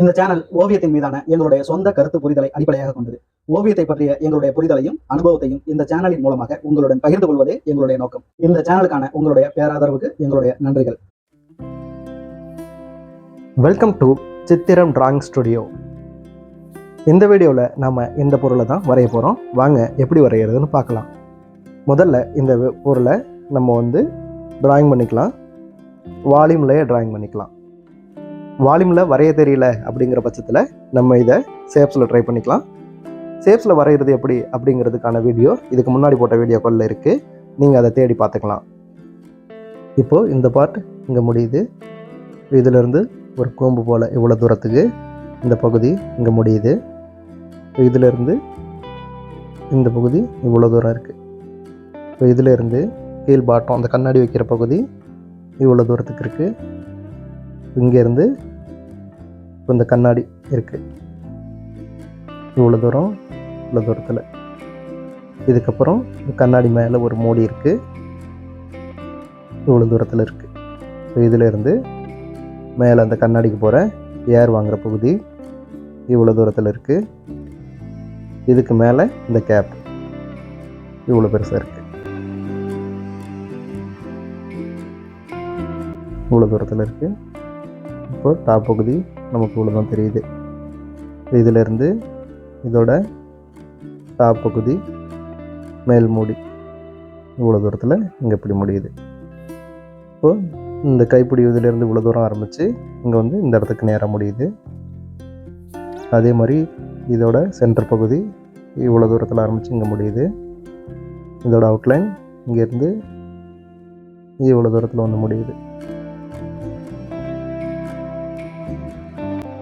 இந்த சேனல் ஓவியத்தின் மீதான எங்களுடைய சொந்த கருத்து புரிதலை அடிப்படையாக கொண்டது. ஓவியத்தை பற்றிய எங்களுடைய புரிதலையும் அனுபவத்தையும் இந்த சேனலின் மூலமாக உங்களுடன் பகிர்ந்து கொள்வதே எங்களுடைய நோக்கம். இந்த சேனலுக்கான உங்களுடைய பேராதரவுக்கு எங்களுடைய நன்றிகள். Welcome to Chithiram drawing studio இந்த வீடியோவில் நம்ம இந்த பொருளை தான் வரைய போகிறோம் வாங்க எப்படி வரைகிறதுன்னு பார்க்கலாம். முதல்ல இந்த பொருளை நம்ம வந்து டிராயிங் பண்ணிக்கலாம். வால்யூம்லேயே டிராயிங் பண்ணிக்கலாம். வால்யூமில் வரைய தெரியல அப்படிங்கிற பட்சத்தில் நம்ம இதை ஷேப்ஸில் ட்ரை பண்ணிக்கலாம். ஷேப்ஸில் வரைகிறது எப்படி அப்படிங்கிறதுக்கான வீடியோ இதுக்கு முன்னாடி போட்ட வீடியோக்களில் இருக்குது நீங்கள் அதை தேடி பார்த்துக்கலாம். இப்போது இந்த பார்ட் இங்கே முடியுது. இதிலிருந்து ஒரு கோம்பு போல் இவ்வளோ தூரத்துக்கு இந்த பகுதி இங்கே முடியுது. இதிலிருந்து இந்த பகுதி இவ்வளோ தூரம் இருக்குது இப்போ இதிலிருந்து கீழ் பாட்டம் அந்த கண்ணாடி வைக்கிற பகுதி இவ்வளோ தூரத்துக்கு இருக்குது இங்கேருந்து இப்போ இந்த கண்ணாடி இருக்குது இவ்வளோ தூரம் இவ்வளோ தூரத்தில். இதுக்கப்புறம் இந்த கண்ணாடி மேலே ஒரு மூடி இருக்குது இவ்வளோ தூரத்தில் இருக்குது ஸோ இதிலேருந்து மேலே அந்த கண்ணாடிக்கு போகிற ஏர் வாங்குகிற பகுதி இவ்வளோ தூரத்தில் இருக்குது இதுக்கு மேலே இந்த கேப் இவ்வளோ பெருசாக இருக்குது இவ்வளோ தூரத்தில் இருக்குது இப்போ டாப் பகுதி நமக்கு இவ்வளோ தான் தெரியுது. இதிலிருந்து இதோட டாப் பகுதி மேல் மூடி. இவ்வளோ தூரத்தில் இங்கே இப்படி முடியுது. இப்போது இந்த கைப்பிடி இதிலேருந்து இவ்வளோ தூரம் ஆரம்பித்து இங்கே வந்து இந்த இடத்துக்கு நேராக முடியுது. அதே மாதிரி இதோட சென்டர் பகுதி இவ்வளோ தூரத்தில் ஆரம்பித்து இங்கே முடியுது. இதோட அவுட்லைன் இங்கேருந்து இவ்வளோ தூரத்தில் வந்து முடியுது.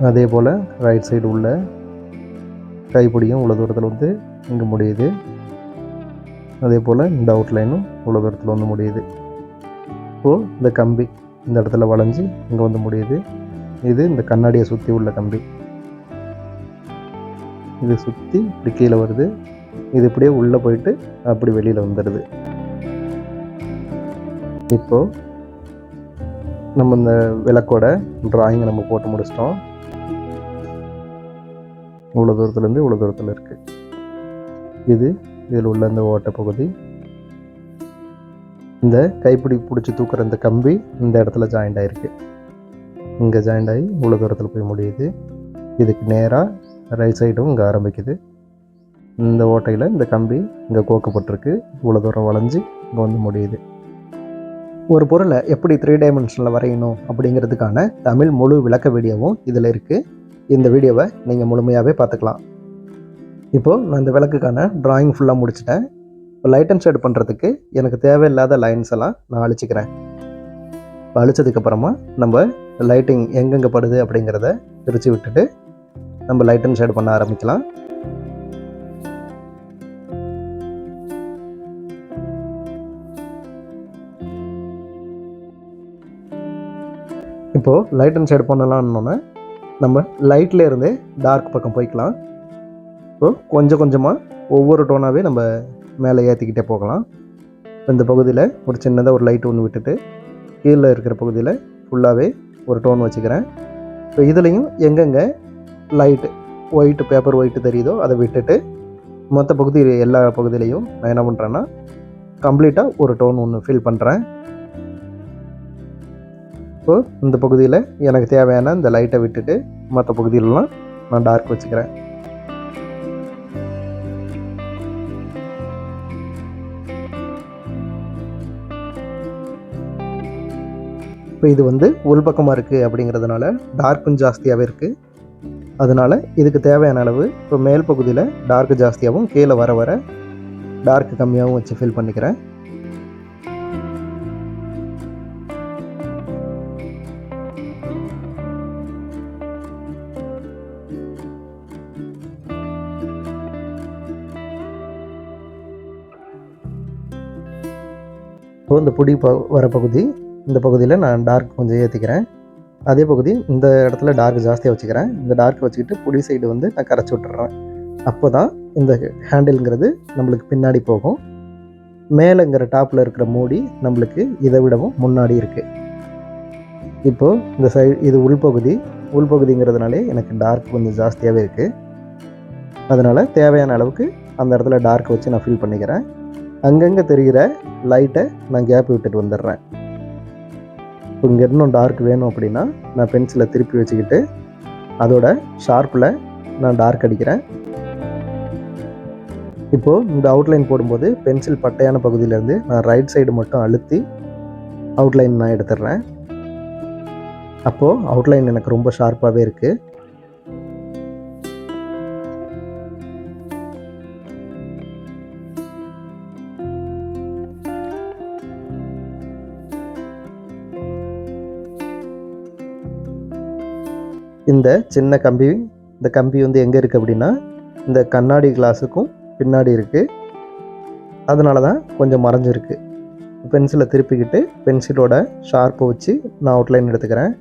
அதே போல் ரைட் சைடு உள்ள கைப்பிடியும் உள்ள தூரத்தில் வந்து இங்கே முடியுது. அதே போல் இந்த அவுட்லைனும் உள்ள தூரத்தில் வந்து முடியுது. இப்போது இந்த கம்பி இந்த இடத்துல வளைஞ்சு இங்கே வந்து முடியுது. இது இந்த கண்ணாடியை சுற்றி உள்ள கம்பி. இது சுற்றி இப்படி கீழே வருது. இது இப்படியே உள்ளே போயிட்டு அப்படி வெளியில் வந்துடுது. இப்போது நம்ம இந்த விளக்கோட ட்ராயிங்கை நம்ம போட்டு முடிச்சிட்டோம். இவ்வளோ தூரத்துலேருந்து இவ்வளோ தூரத்தில் இருக்குது இது இதில் உள்ள இந்த ஓட்டை பகுதி. இந்த கைப்பிடி பிடிச்சி தூக்குற இந்த கம்பி இந்த இடத்துல ஜாயிண்ட் ஆகிருக்கு இங்கே ஜாயிண்ட் ஆகி இவ்வளோ தூரத்தில் போய் முடியுது. இதுக்கு நேராக ரைட் சைடும் இங்கே ஆரம்பிக்குது. இந்த ஓட்டையில் இந்த கம்பி இங்கே கோக்கப்பட்டிருக்கு. இவ்வளோ தூரம் வளைஞ்சு இங்கே வந்து முடியுது. ஒரு பொருளை எப்படி த்ரீ டைமென்ஷனில் வரையணும் அப்படிங்கிறதுக்கான தமிழ் முழு விளக்க வீடியோவும் இதில் இருக்குது இந்த வீடியோவை நீங்கள் முழுமையாகவே பார்த்துக்கலாம். இப்போது நான் இந்த விளக்குக்கான ட்ராயிங் ஃபுல்லாக முடிச்சிட்டேன். இப்போ லைட் அண்ட் ஷேட் பண்ணுறதுக்கு எனக்கு தேவையில்லாத லைன்ஸ் எல்லாம் நான் அழிச்சிக்கிறேன். இப்போ அழிச்சதுக்கப்புறமா நம்ம லைட்டிங் எங்கெங்கே படுது அப்படிங்கிறத பிரித்து விட்டுட்டு நம்ம லைட் அண்ட் ஷேட் பண்ண ஆரம்பிக்கலாம். இப்போது லைட் அண்ட் ஷேட் பண்ணலாம்னோன்னே நம்ம லைட்டில் இருந்தே டார்க் பக்கம் போய்க்கலாம். ஸோ கொஞ்சம் கொஞ்சமாக ஒவ்வொரு டோனாகவே நம்ம மேலே ஏற்றிக்கிட்டே போகலாம். இந்த பகுதியில் ஒரு சின்னதாக ஒரு லைட் ஒன்று விட்டுட்டு கீழே இருக்கிற பகுதியில் ஃபுல்லாகவே ஒரு டோன் வச்சுக்கிறேன். இப்போ இதுலேயும் எங்கெங்கே லைட்டு ஒயிட்டு பேப்பர் ஒயிட்டு தெரியுதோ அதை விட்டுட்டு மற்ற பகுதி எல்லா பகுதியிலையும் நான் என்ன பண்ணுறேன்னா கம்ப்ளீட்டாக ஒரு டோன் ஒன்று ஃபில் பண்ணுறேன் ஸோ இந்த பகுதியில் எனக்கு தேவையான இந்த லைட்டை விட்டுட்டு மற்ற பகுதியிலலாம் நான் டார்க் வச்சுக்கிறேன். இப்போ இது வந்து உள்பக்கமாக இருக்குது அப்படிங்கிறதுனால டார்க்கும் ஜாஸ்தியாகவே இருக்குது அதனால் இதுக்கு தேவையான அளவு இப்போ மேல் பகுதியில் டார்க் ஜாஸ்தியாகவும் கீழே வர வர டார்க் கம்மியாகவும் வச்சு ஃபில் பண்ணிக்கிறேன். இந்த புடி ப வர பகுதி இந்த பகுதியில் நான் டார்க் கொஞ்சம் ஏற்றிக்கிறேன் அதே பகுதி இந்த இடத்துல டார்க் ஜாஸ்தியாக வச்சுக்கிறேன். இந்த டார்க் வச்சுக்கிட்டு புடி சைடு வந்து நான் கரைச்சி விட்டுறேன். அப்போ தான் இந்த ஹேண்டில்ங்கிறது நம்மளுக்கு பின்னாடி போகும். மேலேங்கிற டாப்பில் இருக்கிற மூடி நம்மளுக்கு இதை விடவும் முன்னாடி இருக்குது இப்போது இந்த சைடு இது உள்பகுதி உள்பகுதிங்கிறதுனாலே எனக்கு டார்க் கொஞ்சம் ஜாஸ்தியாகவே இருக்குது அதனால் தேவையான அளவுக்கு அந்த இடத்துல டார்க் வச்சு நான் ஃபில் பண்ணிக்கிறேன். அங்கங்கே தெரிகிற லைட்டை நான் கேப் விட்டுட்டு வந்துடுறேன். இப்போ இங்கே இன்னும் டார்க் வேணும் அப்படின்னா நான் பென்சிலை திருப்பி வச்சுக்கிட்டு அதோட ஷார்ப்பில் நான் டார்க் அடிக்கிறேன். இப்போது இந்த அவுட்லைன் போடும்போது பென்சில் பட்டையான பகுதியிலேருந்து நான் ரைட் சைடு மட்டும் அழுத்தி அவுட்லைன் நான் எடுத்துடுறேன். அப்போது அவுட்லைன் எனக்கு ரொம்ப ஷார்ப்பாகவே இருக்குது இந்த சின்ன கம்பி இந்த கம்பி வந்து எங்கே இருக்குது அப்படின்னா இந்த கண்ணாடி கிளாஸுக்கும் பின்னாடி இருக்குது அதனால தான் கொஞ்சம் மறைஞ்சிருக்கு. பென்சிலை திருப்பிக்கிட்டு பென்சிலோட ஷார்ப்பை வச்சு நான் அவுட்லைன் எடுத்துக்கிறேன்.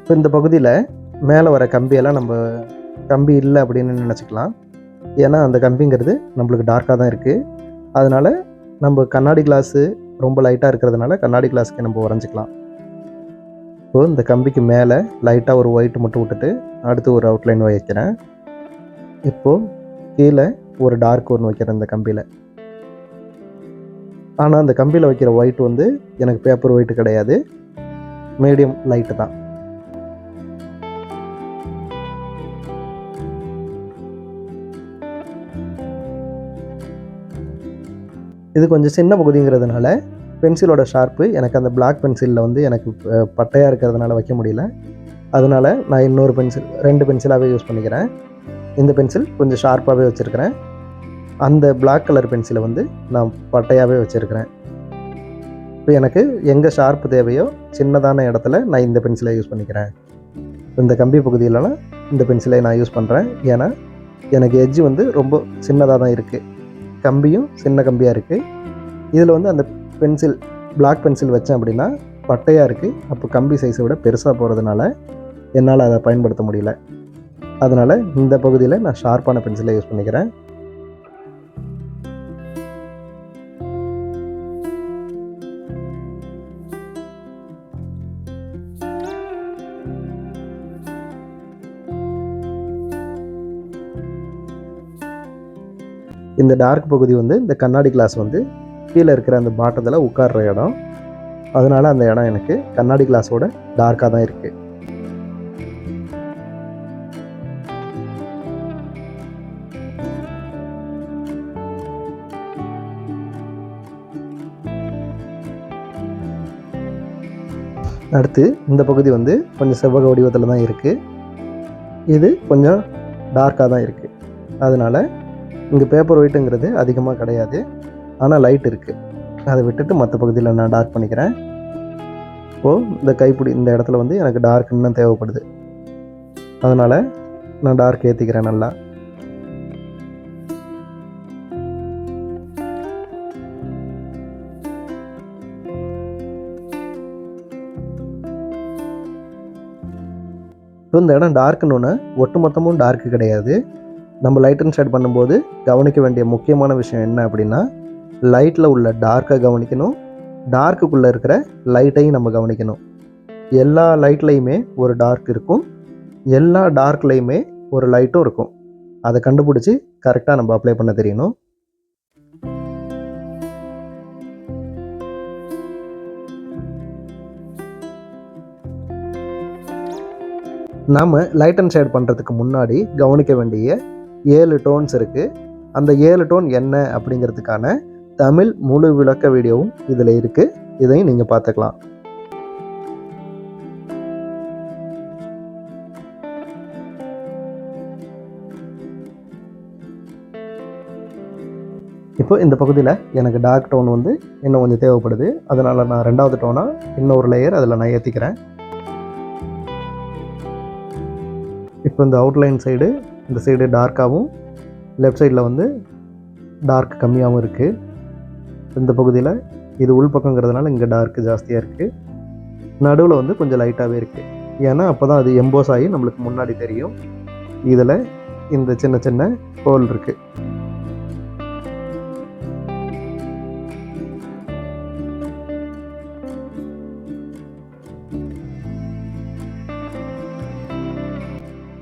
இப்போ இந்த பகுதியில் மேலே வர கம்பியெல்லாம் நம்ம கம்பி இல்லை அப்படின்னு நினச்சிக்கலாம். ஏன்னா அந்த கம்பிங்கிறது நம்மளுக்கு டார்க்காக தான் இருக்குது அதனால் நம்ம கண்ணாடி கிளாஸு ரொம்ப லைட்டாக இருக்கிறதுனால கண்ணாடி கிளாஸ்க்கு நம்ம வரைஞ்சிக்கலாம் இப்போது இந்த கம்பிக்கு மேலே லைட்டாக ஒரு ஒயிட் மட்டும் விட்டுட்டு அடுத்து ஒரு அவுட்லைன் வைக்கிறேன். இப்போது கீழே ஒரு டார்க் ஒன்று வைக்கிறேன் இந்த கம்பியில். ஆனால் அந்த கம்பியில் வைக்கிற ஒயிட் வந்து எனக்கு பேப்பர் ஒயிட் கிடையாது. மீடியம் லைட்டு தான். இது கொஞ்சம் சின்ன பகுதிங்கிறதுனால பென்சிலோட ஷார்ப்பு எனக்கு அந்த பிளாக் பென்சிலில் வந்து எனக்கு பட்டையாக இருக்கிறதுனால வைக்க முடியல. அதனால் நான் இன்னொரு பென்சில் ரெண்டு பென்சிலாகவே யூஸ் பண்ணிக்கிறேன். இந்த பென்சில் கொஞ்சம் ஷார்ப்பாகவே வச்சுருக்கிறேன். அந்த பிளாக் கலர் பென்சிலை வந்து நான் பட்டையாகவே வச்சுருக்கிறேன். இப்போ எனக்கு எங்கே ஷார்ப்பு தேவையோ சின்னதான இடத்துல நான் இந்த பென்சிலை யூஸ் பண்ணிக்கிறேன். இந்த கம்பி பகுதியிலலாம் இந்த பென்சிலை நான் யூஸ் பண்ணுறேன் ஏன்னா எனக்கு எஜ்ஜு வந்து ரொம்ப சின்னதாக தான் இருக்குது கம்பியும் சின்ன கம்பியாக இருக்குது இதில் வந்து அந்த பென்சில் பிளாக் பென்சில் வச்சேன் அப்படின்னா பட்டையாக இருக்குது அப்போ கம்பி சைஸை விட பெருசாக போகிறதுனால என்னால் அதை பயன்படுத்த முடியல. அதனால் இந்த பகுதியில் நான் ஷார்ப்பான பென்சிலை யூஸ் பண்ணிக்கிறேன். இந்த டார்க் பகுதி வந்து இந்த கண்ணாடி கிளாஸ் வந்து கீழே இருக்கிற அந்த பாட்டத்தில் உட்கார்ற இடம். அதனால அந்த இடம் எனக்கு கண்ணாடி கிளாஸோட டார்க்காக தான் இருக்குது அடுத்து இந்த பகுதி வந்து கொஞ்சம் செவ்வக வடிவத்தில் தான் இருக்குது இது கொஞ்சம் டார்க்காக தான் இருக்குது அதனால் இங்கே பேப்பர் ஒயிட்டுங்கிறது அதிகமாக கிடையாது. ஆனால் லைட் இருக்குது அதை விட்டுட்டு மற்ற பகுதியில் நான் டார்க் பண்ணிக்கிறேன். இப்போது இந்த கைப்பிடி இந்த இடத்துல வந்து எனக்கு டார்க் இன்னும் தேவைப்படுது. அதனால் நான் டார்க் ஏற்றிக்கிறேன் நல்லா. இப்போ இந்த இடம் டார்க்குன்னு ஒட்டு மொத்தமும் டார்க்கு கிடையாது. நம்ம லைட் அண்ட் ஷேட் பண்ணும்போது கவனிக்க வேண்டிய முக்கியமான விஷயம் என்ன அப்படின்னா லைட்டில் உள்ள டார்க்கை கவனிக்கணும். டார்க்குள்ளே இருக்கிற லைட்டையும் நம்ம கவனிக்கணும். எல்லா லைட்லேயுமே ஒரு டார்க் இருக்கும். எல்லா டார்க்லேயுமே ஒரு லைட்டும் இருக்கும். அதை கண்டுபிடிச்சி கரெக்டாக நம்ம அப்ளை பண்ண தெரியணும். நாம் லைட் அண்ட் ஷேட் பண்ணுறதுக்கு முன்னாடி கவனிக்க வேண்டிய ஏழு டோன்ஸ் இருக்குது அந்த ஏழு டோன் என்ன அப்படிங்கிறதுக்கான தமிழ் முழு விளக்க வீடியோவும் இதில் இருக்குது இதையும் நீங்கள் பார்த்துக்கலாம். இப்போ இந்த பகுதியில் எனக்கு டார்க் டோன் வந்து இன்னும் கொஞ்சம் தேவைப்படுது. அதனால் நான் ரெண்டாவது டோனாக இன்னொரு லேயர் அதில் நான் ஏற்றிக்கிறேன் இப்போ இந்த அவுட்லைன் சைடு இந்த சைடு டார்க்காகவும் லெஃப்ட் சைடில் வந்து டார்க் கம்மியாகவும் இருக்குது இந்த பகுதியில் இது உள்பக்கங்கிறதுனால இங்கே டார்க் ஜாஸ்தியாக இருக்குது நடுவில் வந்து கொஞ்சம் லைட்டாகவே இருக்குது ஏன்னா அப்போ தான் அது எம்போஸ் ஆகி நம்மளுக்கு முன்னாடி தெரியும். இதில் இந்த சின்ன சின்ன ஹோல் இருக்குது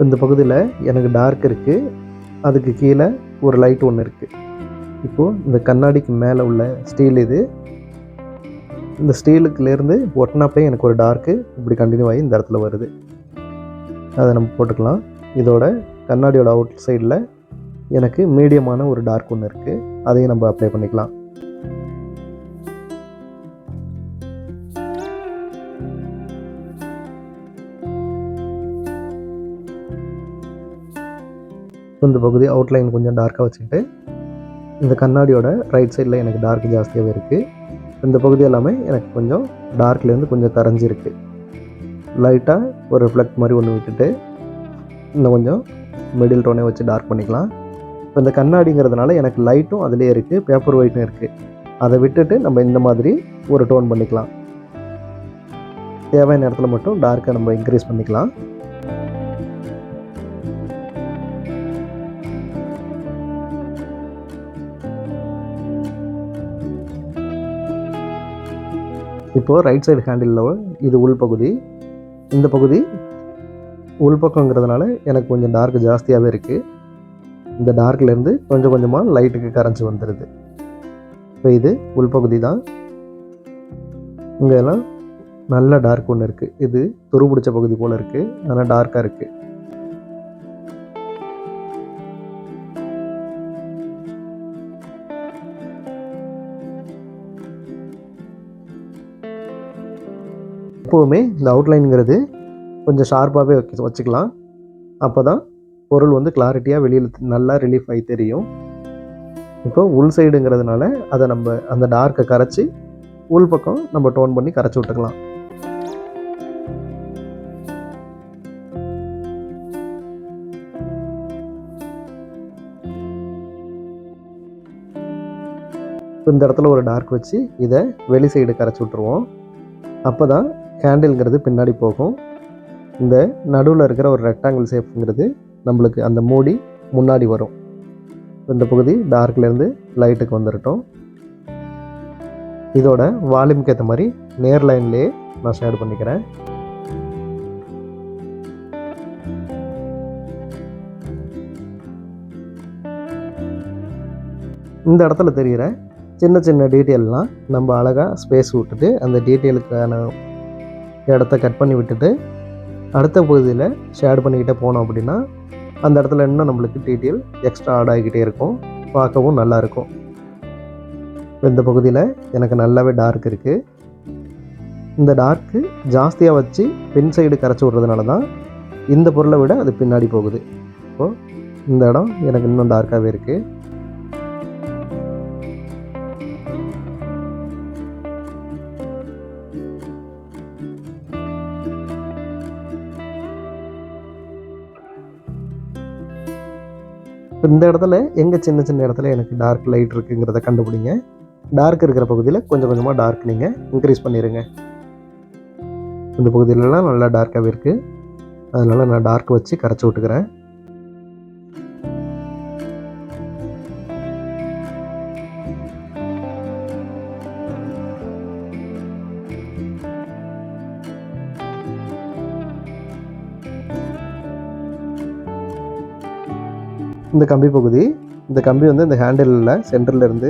இந்த பகுதியில் எனக்கு டார்க் இருக்குது அதுக்கு கீழே ஒரு லைட் ஒன்று இருக்குது இப்போது இந்த கண்ணாடிக்கு மேலே உள்ள ஸ்டீல் இது. இந்த ஸ்டீலுக்குலேருந்து ஒட்டினாப்பே எனக்கு ஒரு டார்க்கு இப்படி கண்டினியூ ஆகி இந்த இடத்துல வருது. அதை நம்ம போட்டுக்கலாம். இதோட கண்ணாடியோட அவுட் சைடில் எனக்கு மீடியமான ஒரு டார்க் ஒன்று இருக்குது அதையும் நம்ம அப்ளை பண்ணிக்கலாம். இந்த பகுதி அவுட்லைன் கொஞ்சம் டார்க்காக வச்சுக்கிட்டு இந்த கண்ணாடியோட ரைட் சைடில் எனக்கு டார்க் ஜாஸ்தியாகவே இருக்குது இந்த பகுதி எல்லாமே எனக்கு கொஞ்சம் டார்க்லேருந்து கொஞ்சம் கரைஞ்சிருக்கு லைட்டாக ஒரு ரிஃப்ளெக்ட் மாதிரி ஒன்று விட்டுட்டு இன்னும் கொஞ்சம் மிடில் டோனே வச்சு டார்க் பண்ணிக்கலாம். இப்போ இந்த கண்ணாடிங்கிறதுனால எனக்கு லைட்டும் அதிலே இருக்குது பேப்பர் ஒயிட்டும் இருக்குது அதை விட்டுட்டு நம்ம இந்த மாதிரி ஒரு டோன் பண்ணிக்கலாம். தேவையான இடத்துல மட்டும் டார்க்கை நம்ம இன்க்ரீஸ் பண்ணிக்கலாம். இப்போது ரைட் சைடு ஹேண்டிலில் இது உள்பகுதி இந்த பகுதி உள்பக்கங்கிறதுனால எனக்கு கொஞ்சம் டார்க் ஜாஸ்தியாகவே இருக்குது இந்த டார்க்லேருந்து கொஞ்சம் கொஞ்சமாக லைட்டுக்கு கரைஞ்சி வந்துடுது இப்போ இது உள்பகுதி தான். இங்கெல்லாம் நல்ல டார்க் ஒன்று இருக்குது இது துருபிடிச்ச பகுதி போல் இருக்குது ஆனால் டார்க்காக இருக்குது எப்போவுமே இந்த அவுட்லைனுங்கிறது கொஞ்சம் ஷார்ப்பாகவே வைக்க வச்சுக்கலாம். அப்போ தான் பொருள் வந்து கிளாரிட்டியாக வெளியில் நல்லா ரிலீஃப் ஆகி தெரியும். இப்போ உள் சைடுங்கிறதுனால அதை நம்ம அந்த டார்க்கை கரைச்சி உள் பக்கம் நம்ம டோன் பண்ணி கரைச்சி விட்டுக்கலாம். இந்த இடத்துல ஒரு டார்க் வச்சு இதை வெளி சைடு கரைச்சி விட்ருவோம் அப்போ தான் கேண்டில்ங்கிறது பின்னாடி போகும். இந்த நடுவில் இருக்கிற ஒரு ரெக்டாங்கிள் ஷேப்புங்கிறது நம்மளுக்கு அந்த மூடி முன்னாடி வரும். இந்த பகுதி டார்க்லேருந்து லைட்டுக்கு வந்துடட்டும் இதோட வால்யூம்க்கு ஏற்ற மாதிரி நேர் லைன்லேயே நான் ஷேட் பண்ணிக்கிறேன். இந்த இடத்துல தெரிகிற சின்ன சின்ன டீட்டெயில்லாம் நம்ம அழகாக ஸ்பேஸ் விட்டுட்டு அந்த டீட்டெயிலுக்கான இடத்த கட் பண்ணி விட்டுட்டு அடுத்த பகுதியில் ஷேட் பண்ணிக்கிட்டே போனோம் அப்படின்னா அந்த இடத்துல இன்னும் நம்மளுக்கு டீட்டெயில் எக்ஸ்ட்ரா ஆட் ஆகிக்கிட்டே இருக்கும். பார்க்கவும் நல்லாயிருக்கும் இந்த பகுதியில் எனக்கு நல்லாவே டார்க் இருக்குது இந்த டார்க்கு ஜாஸ்தியாக வச்சு பின் சைடு கரைச்சி விட்றதுனால தான் இந்த பொருளை விட அது பின்னாடி போகுது. இப்போது இந்த இடம் எனக்கு இன்னும் டார்க்காகவே இருக்குது இந்த இடத்துல எங்கே சின்ன சின்ன இடத்துல எனக்கு டார்க் லைட் இருக்குங்கிறத கண்டுபிடிங்க. டார்க் இருக்கிற பகுதியில் கொஞ்சம் கொஞ்சமாக டார்க் நீங்கள் இன்க்ரீஸ் பண்ணிடுங்க இந்த பகுதியிலலாம் நல்லா டார்க்காகவே இருக்குது அதனால் நான் டார்க் வச்சு கரைச்சி விட்டுக்கிறேன். இந்த கம்பி பகுதி இந்த கம்பி வந்து இந்த ஹேண்டிலில் சென்டரில் இருந்து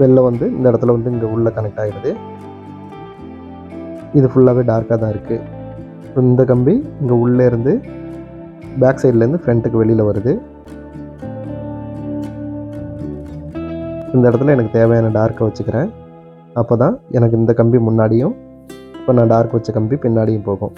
வெளில வந்து இந்த இடத்துல வந்து இங்கே உள்ளே கனெக்ட் ஆகிடுது இது ஃபுல்லாகவே டார்க்காக தான் இருக்குது இந்த கம்பி இங்கே உள்ளே இருந்து பேக் சைட்லேருந்து ஃப்ரண்ட்டுக்கு வெளியில் வருது. இந்த இடத்துல எனக்கு தேவையான டார்க்கை வச்சுக்கிறேன். அப்போ தான் எனக்கு இந்த கம்பி முன்னாடியும் இப்போ நான் டார்க் வச்ச கம்பி பின்னாடியும் போகும்.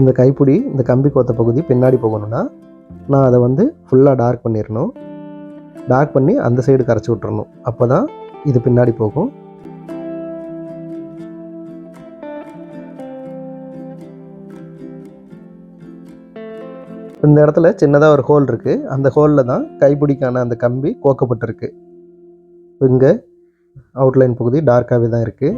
இந்த கைப்பிடி இந்த கம்பி கோத்த பகுதி பின்னாடி போகணும்னா நான் அதை வந்து ஃபுல்லாக டார்க் பண்ணிடணும் டார்க் பண்ணி அந்த சைடு கரைச்சி விட்றணும் அப்போ தான் இது பின்னாடி போகும். இந்த இடத்துல சின்னதாக ஒரு ஹோல் இருக்குது அந்த ஹோலில் தான் கைப்பிடிக்கான அந்த கம்பி கோக்கப்பட்டிருக்கு. இங்கே அவுட்லைன் பகுதி டார்க்காகவே தான் இருக்குது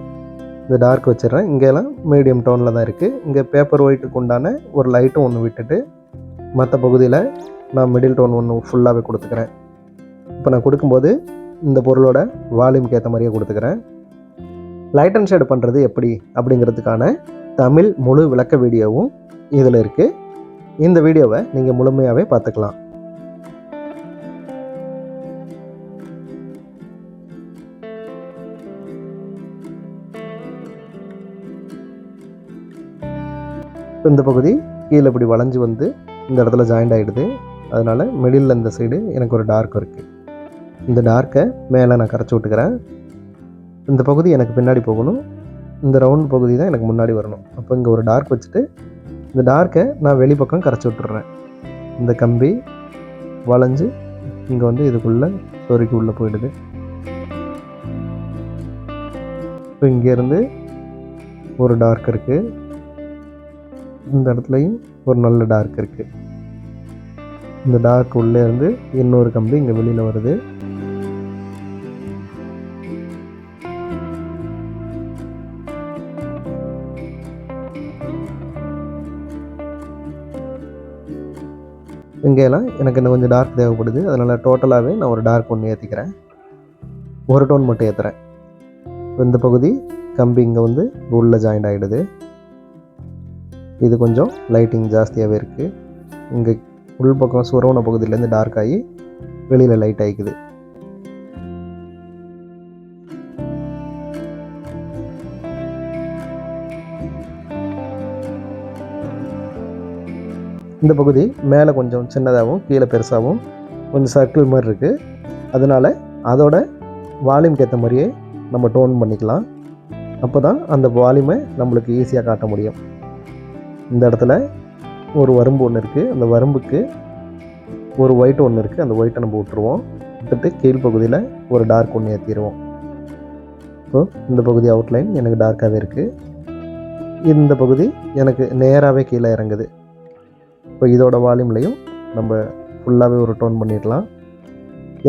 இந்த டார்க் வச்சிடுறேன். இங்கெல்லாம் மீடியம் டோனில் தான் இருக்குது இங்கே பேப்பர் ஒயிட்டுக்கு உண்டான ஒரு லைட்டும் ஒன்று விட்டுட்டு மற்ற பகுதியில் நான் மிடில் டோன் ஒன்று ஃபுல்லாகவே கொடுத்துக்கிறேன். இப்போ நான் கொடுக்கும்போது இந்த பொருளோட வால்யூம்க்கு ஏற்ற மாதிரியே கொடுத்துக்கிறேன். லைட் அண்ட் ஷேடு பண்ணுறது எப்படி? அப்படிங்கிறதுக்கான தமிழ் முழு விளக்க வீடியோவும் இதில் இருக்குது இந்த வீடியோவை நீங்கள் முழுமையாகவே பார்த்துக்கலாம். இப்போ இந்த பகுதி கீழே இப்படி வளைஞ்சு வந்து இந்த இடத்துல ஜாயிண்ட் ஆகிடுது அதனால் மிடில் இந்த சைடு எனக்கு ஒரு டார்க் இருக்குது இந்த டார்க்கை மேலே நான் கரைச்சி விட்டுக்கிறேன். இந்த பகுதி எனக்கு பின்னாடி போகணும். இந்த ரவுண்ட் பகுதி தான் எனக்கு முன்னாடி வரணும். அப்போ இங்கே ஒரு டார்க் வச்சுட்டு இந்த டார்க்கை நான் வெளிப்பக்கம் கரைச்சி விட்டுறேன். இந்த கம்பி வளைஞ்சு இங்கே வந்து இதுக்குள்ளே சொருக்கி உள்ளே போயிடுது. இப்போ இங்கேருந்து ஒரு டார்க் இருக்குது இந்த இடத்துலையும் ஒரு நல்ல டார்க் இருக்குது இந்த டார்க் உள்ளே இருந்து இன்னொரு கம்பி இங்கே வெளியில் வருது. இங்கேலாம் எனக்கு இன்னும் கொஞ்சம் டார்க் தேவைப்படுது. அதனால் டோட்டலாகவே நான் ஒரு டார்க் ஒன்று ஏற்றிக்கிறேன் ஒரு டோன் மட்டும் ஏற்றுறேன் இந்த பகுதி கம்பி இங்கே வந்து உள்ளே ஜாயிண்ட் ஆகிடுது இது கொஞ்சம் லைட்டிங் ஜாஸ்தியாகவே இருக்குது இங்கே உள் பக்கம் சுரவண பகுதியிலேருந்து டார்க் ஆகி வெளியில் லைட் ஆகிக்குது இந்த பகுதி மேலே கொஞ்சம் சின்னதாகவும் கீழே பெருசாகவும் கொஞ்சம் சர்க்கிள் மாதிரி இருக்குது அதனால் அதோட வால்யூம்க்கு ஏற்ற மாதிரியே நம்ம டோன் பண்ணிக்கலாம். அப்போ தான் அந்த வால்யூமை நம்மளுக்கு ஈஸியாக காட்ட முடியும். இந்த இடத்துல ஒரு வரம்பு ஒன்று இருக்குது அந்த வரம்புக்கு ஒரு ஒயிட் ஒன்று இருக்குது அந்த ஒயிட்டை நம்ம விட்டுருவோம். விட்டுட்டு கீழ்ப்பகுதியில் ஒரு டார்க் ஒன்று ஏற்றிடுவோம் ஸோ இந்த பகுதி அவுட்லைன் எனக்கு டார்க்காகவே இருக்குது இந்த பகுதி எனக்கு நேராகவே கீழே இறங்குது. இப்போ இதோட வால்யூம்லையும் நம்ம ஃபுல்லாகவே ஒரு டோன் பண்ணிடலாம்.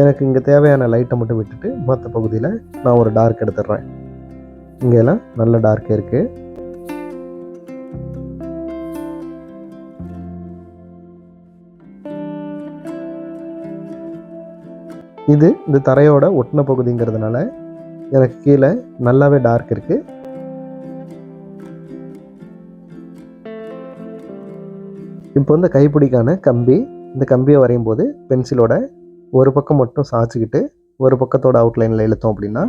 எனக்கு இங்கே தேவையான லைட்டை மட்டும் விட்டுட்டு மற்ற பகுதியில் நான் ஒரு டார்க் எடுத்துடுறேன். இங்கெல்லாம் நல்ல டார்க் இருக்குது இது இந்த தரையோட ஒட்டின பகுதிங்கிறதுனால எனக்கு கீழே நல்லாவே டார்க் இருக்குது இப்போ வந்து கைப்பிடிக்கான கம்பி இந்த கம்பியை வரையும் போது பென்சிலோட ஒரு பக்கம் மட்டும் சாய்ச்சிக்கிட்டு ஒரு பக்கத்தோட அவுட்லைனில் இழுத்தோம் அப்படின்னா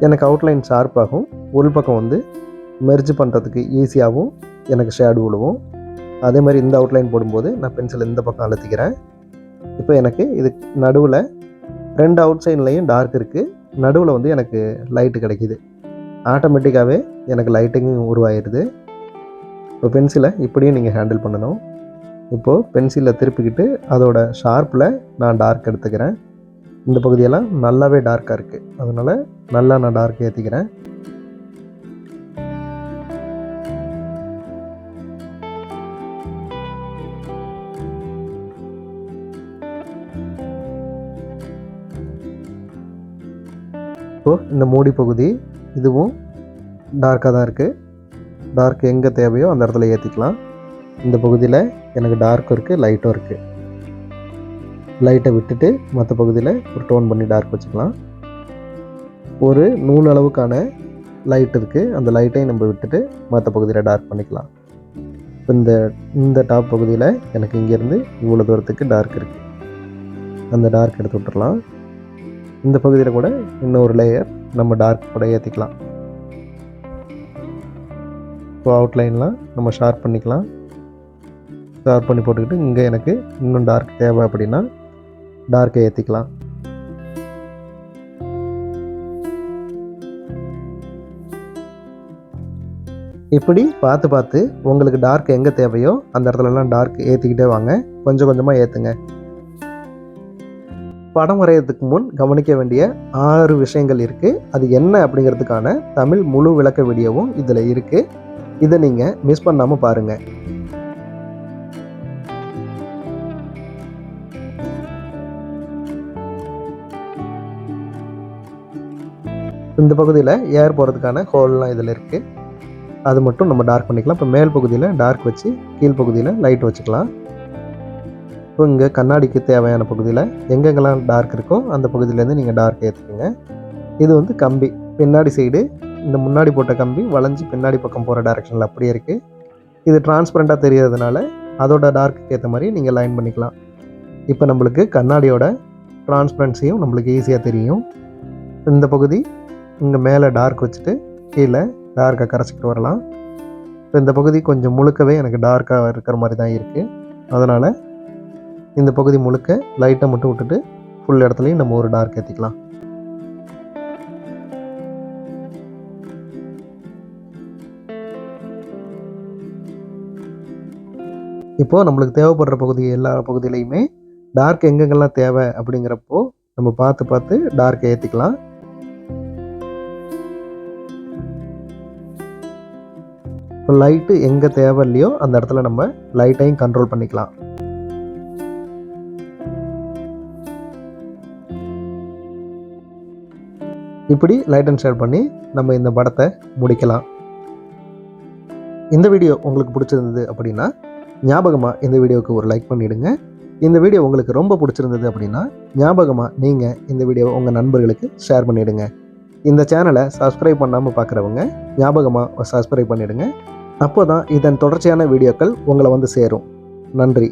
எனக்கு அவுட்லைன் ஷார்ப்பாகும் உள் பக்கம் வந்து மெர்ஜ் பண்ணுறதுக்கு ஈஸியாகவும் எனக்கு ஷேடு விழுவும் அதே மாதிரி இந்த அவுட்லைன் போடும்போது நான் பென்சில் இந்த பக்கம் அழுத்திக்கிறேன். இப்போ எனக்கு இது நடுவில் ரெண்டு அவுட் சைட்லேயும் டார்க் இருக்குது நடுவில் வந்து எனக்கு லைட்டு கிடைக்கிது. ஆட்டோமேட்டிக்காகவே எனக்கு லைட்டிங்கும் உருவாயிடுது இப்போ பென்சிலை இப்படியும் நீங்கள் ஹேண்டில் பண்ணணும். இப்போது பென்சிலை திருப்பிக்கிட்டு அதோட ஷார்ப்பில் நான் டார்க் எடுத்துக்கிறேன். இந்த பகுதியெல்லாம் நல்லாவே டார்க்காக இருக்குது அதனால் நல்லா நான் டார்க் ஏற்றிக்கிறேன் இந்த மூடி பகுதி இதுவும் டார்க்காக தான் இருக்குது டார்க் எங்கே தேவையோ அந்த இடத்துல ஏற்றிக்கலாம் இந்த பகுதியில் எனக்கு டார்க்கும் இருக்குது லைட்டும் இருக்குது லைட்டை விட்டுட்டு மற்ற பகுதியில் ஒரு டோன் பண்ணி டார்க் வச்சுக்கலாம். ஒரு நூல் அளவுக்கான லைட் இருக்குது அந்த லைட்டையும் நம்ம விட்டுட்டு மற்ற பகுதியில் டார்க் பண்ணிக்கலாம். இப்போ இந்த இந்த டாப் பகுதியில் எனக்கு இங்கேருந்து இவ்வளோ தூரத்துக்கு டார்க் இருக்குது அந்த டார்க் எடுத்து விட்டுறலாம். இந்த பகுதியில் கூட இன்னொரு லேயர் நம்ம டார்க் கூட ஏற்றிக்கலாம் இப்போ அவுட்லைன்லாம் நம்ம ஷார்ப் பண்ணிக்கலாம். ஷார்ப் பண்ணி போட்டுக்கிட்டு இங்கே எனக்கு இன்னும் டார்க் தேவை அப்படின்னா டார்க்கை ஏற்றிக்கலாம் இப்படி பார்த்து பார்த்து உங்களுக்கு டார்க் எங்கே தேவையோ அந்த இடத்துலலாம் டார்க் ஏற்றிக்கிட்டே வாங்க. கொஞ்சம் கொஞ்சமாக ஏற்றுங்க படம் வரைகிறதுக்கு முன் கவனிக்க வேண்டிய ஆறு விஷயங்கள் இருக்குது அது என்ன அப்படிங்கிறதுக்கான தமிழ் முழு விளக்க வீடியோவும் இதில் இருக்குது இதை நீங்கள் மிஸ் பண்ணாமல் பாருங்கள் இந்த பகுதியில் ஏர் போகிறதுக்கான ஹோல்லாம் இதில் இருக்குது அது மட்டும் நம்ம டார்க் பண்ணிக்கலாம். இப்போ மேல் பகுதியில் டார்க் வச்சு கீழ் பகுதியில் லைட் வச்சுக்கலாம். இப்போ இங்கே கண்ணாடிக்கு தேவையான பகுதியில் எங்கெங்கெல்லாம் டார்க் இருக்கோ அந்த பகுதியிலேருந்து நீங்கள் டார்க் ஏற்றுக்குங்க இது வந்து கம்பி. பின்னாடி சைடு இந்த முன்னாடி போட்ட கம்பி வளைஞ்சு பின்னாடி பக்கம் போகிற டைரெக்ஷனில் அப்படியே இருக்குது இது டிரான்ஸ்பரண்ட்டாக தெரியறதுனால அதோட டார்க்குக்கு ஏற்ற மாதிரி நீங்கள் லைன் பண்ணிக்கலாம். இப்போ நம்மளுக்கு கண்ணாடியோட டிரான்ஸ்பரன்சியும் நம்மளுக்கு ஈஸியாக தெரியும். இந்த பகுதி இங்கே மேலே டார்க் வச்சுட்டு கீழே டார்க்கை கரைச்சிக்கிட்டு வரலாம். இப்போ இந்த பகுதி கொஞ்சம் முழுக்கவே எனக்கு டார்க்காக இருக்கிற மாதிரி தான் இருக்குது அதனால் இந்த பகுதி முழுக்க லைட்டை மட்டும் விட்டுட்டு ஃபுல் இடத்துலையும் நம்ம ஒரு டார்க் ஏற்றிக்கலாம் இப்போது நம்மளுக்கு தேவைப்படுற பகுதி எல்லா பகுதியிலையுமே டார்க் எங்கெங்கெல்லாம் தேவை அப்படிங்கிறப்போ நம்ம பார்த்து பார்த்து டார்க்கை ஏற்றிக்கலாம் இப்போ லைட்டு எங்கே தேவை இல்லையோ அந்த இடத்துல நம்ம லைட்டையும் கண்ட்ரோல் பண்ணிக்கலாம். இப்படி லைட் அண்ட் ஷேர் பண்ணி நம்ம இந்த படத்தை முடிக்கலாம். இந்த வீடியோ உங்களுக்கு பிடிச்சிருந்தது அப்படின்னா ஞாபகமாக இந்த வீடியோவுக்கு ஒரு லைக் பண்ணிவிடுங்க இந்த வீடியோ உங்களுக்கு ரொம்ப பிடிச்சிருந்தது அப்படின்னா ஞாபகமாக நீங்கள் இந்த வீடியோவை உங்கள் நண்பர்களுக்கு ஷேர் பண்ணிவிடுங்க இந்த சேனலை சப்ஸ்கிரைப் பண்ணாமல் பார்க்குறவங்க ஞாபகமாக சப்ஸ்கிரைப் பண்ணிவிடுங்க அப்போ தான் இதன் தொடர்ச்சியான வீடியோக்கள் உங்களை வந்து சேரும். நன்றி.